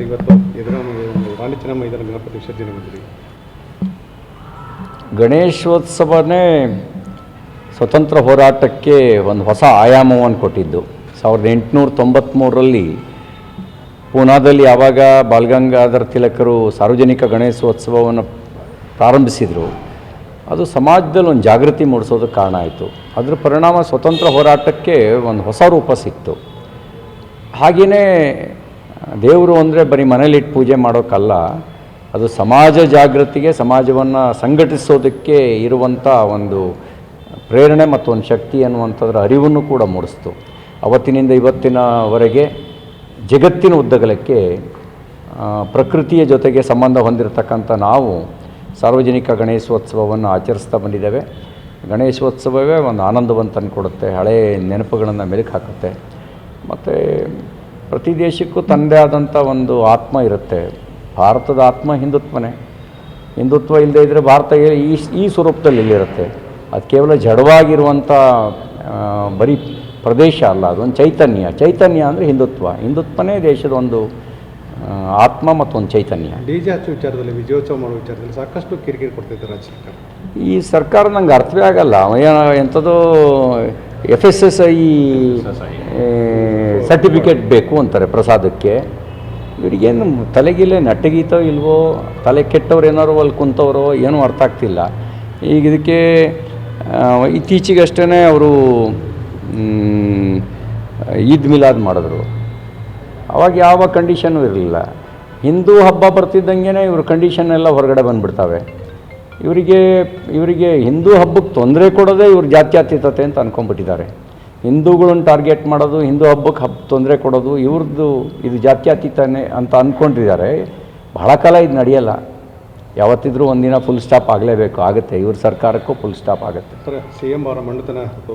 ಇವತ್ತು ಗಣೇಶೋತ್ಸವನೇ ಸ್ವತಂತ್ರ ಹೋರಾಟಕ್ಕೆ ಒಂದು ಹೊಸ ಆಯಾಮವನ್ನು ಕೊಟ್ಟಿದ್ದು. ಸಾವಿರದ ಎಂಟುನೂರ ತೊಂಬತ್ತ್ಮೂರರಲ್ಲಿ ಪೂನಾದಲ್ಲಿ ಯಾವಾಗ ಬಾಲಗಂಗಾಧರ ತಿಲಕರು ಸಾರ್ವಜನಿಕ ಗಣೇಶೋತ್ಸವವನ್ನು ಪ್ರಾರಂಭಿಸಿದರು. ಅದು ಸಮಾಜದಲ್ಲಿ ಒಂದು ಜಾಗೃತಿ ಮೂಡಿಸೋದಕ್ಕೆ ಕಾರಣ ಆಯಿತು. ಅದರ ಪರಿಣಾಮ ಸ್ವತಂತ್ರ ಹೋರಾಟಕ್ಕೆ ಒಂದು ಹೊಸ ರೂಪ ಸಿಕ್ತು. ಹಾಗೆಯೇ ದೇವರು ಅಂದರೆ ಬರೀ ಮನೇಲಿಟ್ಟು ಪೂಜೆ ಮಾಡೋಕ್ಕಲ್ಲ ಅದು ಸಮಾಜ ಜಾಗೃತಿಗೆ, ಸಮಾಜವನ್ನು ಸಂಘಟಿಸೋದಕ್ಕೆ ಇರುವಂಥ ಒಂದು ಪ್ರೇರಣೆ ಮತ್ತು ಒಂದು ಶಕ್ತಿ ಅನ್ನುವಂಥದ್ರ ಅರಿವನ್ನು ಕೂಡ ಮೂಡಿಸ್ತು. ಅವತ್ತಿನಿಂದ ಇವತ್ತಿನವರೆಗೆ ಜಗತ್ತಿನ ಉದ್ದಗಲಕ್ಕೆ ಪ್ರಕೃತಿಯ ಜೊತೆಗೆ ಸಂಬಂಧ ಹೊಂದಿರತಕ್ಕಂಥ ನಾವು ಸಾರ್ವಜನಿಕ ಗಣೇಶೋತ್ಸವವನ್ನು ಆಚರಿಸ್ತಾ ಬಂದಿದ್ದೇವೆ. ಗಣೇಶೋತ್ಸವವೇ ಒಂದು ಆನಂದವನ್ನು ತಂದುಕೊಡುತ್ತೆ ಹಳೆಯ ನೆನಪುಗಳನ್ನು ಮೆಲುಕು ಹಾಕುತ್ತೆ. ಮತ್ತು ಪ್ರತಿ ದೇಶಕ್ಕೂ ತನ್ನದೇ ಆದಂಥ ಒಂದು ಆತ್ಮ ಇರುತ್ತೆ. ಭಾರತದ ಆತ್ಮ ಹಿಂದುತ್ವನೇ. ಹಿಂದುತ್ವ ಇಲ್ಲದೆ ಇದ್ದರೆ ಭಾರತ ಈ ಈ ಸ್ವರೂಪದಲ್ಲಿ ಇಲ್ಲಿರುತ್ತೆ. ಅದು ಕೇವಲ ಜಡವಾಗಿರುವಂಥ ಬರೀ ಪ್ರದೇಶ ಅಲ್ಲ ಅದೊಂದು ಚೈತನ್ಯ. ಚೈತನ್ಯ ಅಂದರೆ ಹಿಂದುತ್ವ. ಹಿಂದುತ್ವನೇ ದೇಶದ ಒಂದು ಆತ್ಮ ಮತ್ತು ಒಂದು ಚೈತನ್ಯ. ಡಿ ಜೆ ಹಚ್ಚೋ ವಿಚಾರದಲ್ಲಿ ವಿಜಯೋತ್ಸವ ಮಾಡೋ ವಿಚಾರದಲ್ಲಿ ಸಾಕಷ್ಟು ಕಿರಿಕಿರಿ ಕೊಡ್ತಿದ್ದಾರೆ ರಾಜ್ಯ ಸರ್ಕಾರ. ಈ ಸರ್ಕಾರ ನಂಗೆ ಅರ್ಥವೇ ಆಗಲ್ಲ. ಎಂಥದ್ದು F S S I certificate ಬೇಕು ಅಂತಾರೆ ಪ್ರಸಾದಕ್ಕೆ. ಇವರಿಗೇನು ತಲೆಗಿಲೆ ನಟ್ಟಗೀತೋ ಇಲ್ವೋ, ತಲೆ ಕೆಟ್ಟವ್ರು ಏನಾರು ಅಲ್ಲಿ ಕುಂತವ್ರೋ ಏನೂ ಅರ್ಥ ಆಗ್ತಿಲ್ಲ. ಈಗ ಇದಕ್ಕೆ ಇತ್ತೀಚೆಗಷ್ಟೇ ಅವರು ಈದ್ ಮಿಲಾದ್ ಮಾಡಿದ್ರು. ಅವಾಗ ಯಾವ ಕಂಡೀಷನ್ನು ಇರಲಿಲ್ಲ. ಹಿಂದೂ ಹಬ್ಬ ಬರ್ತಿದ್ದಂಗೆ ಇವ್ರ ಕಂಡೀಷನ್ ಎಲ್ಲ ಹೊರಗಡೆ ಬಂದುಬಿಡ್ತವೆ. ಇವರಿಗೆ ಇವರಿಗೆ ಹಿಂದೂ ಹಬ್ಬಕ್ಕೆ ತೊಂದರೆ ಕೊಡೋದೇ ಇವ್ರ ಜಾತ್ಯಾತೀತತೆ ಅಂತ ಅಂದ್ಕೊಂಡ್ಬಿಟ್ಟಿದ್ದಾರೆ ಹಿಂದೂಗಳನ್ನ ಟಾರ್ಗೆಟ್ ಮಾಡೋದು, ಹಿಂದೂ ಹಬ್ಬಕ್ಕೆ ಹಬ್ಬ ತೊಂದರೆ ಕೊಡೋದು, ಇವ್ರದ್ದು ಇದು ಜಾತ್ಯತೀತನೇ ಅಂತ ಅಂದ್ಕೊಂಡಿದ್ದಾರೆ ಬಹಳ ಕಾಲ ಇದು ನಡೆಯಲ್ಲ. ಯಾವತ್ತಿದ್ರೂ ಒಂದಿನ ಫುಲ್ ಸ್ಟಾಪ್ ಆಗಲೇಬೇಕು, ಆಗುತ್ತೆ. ಇವ್ರ ಸರ್ಕಾರಕ್ಕೂ ಫುಲ್ ಸ್ಟಾಪ್ ಆಗುತ್ತೆ. ಸರ್ ಸಿ ಎಂ ಅವರ ಮಂಡತನ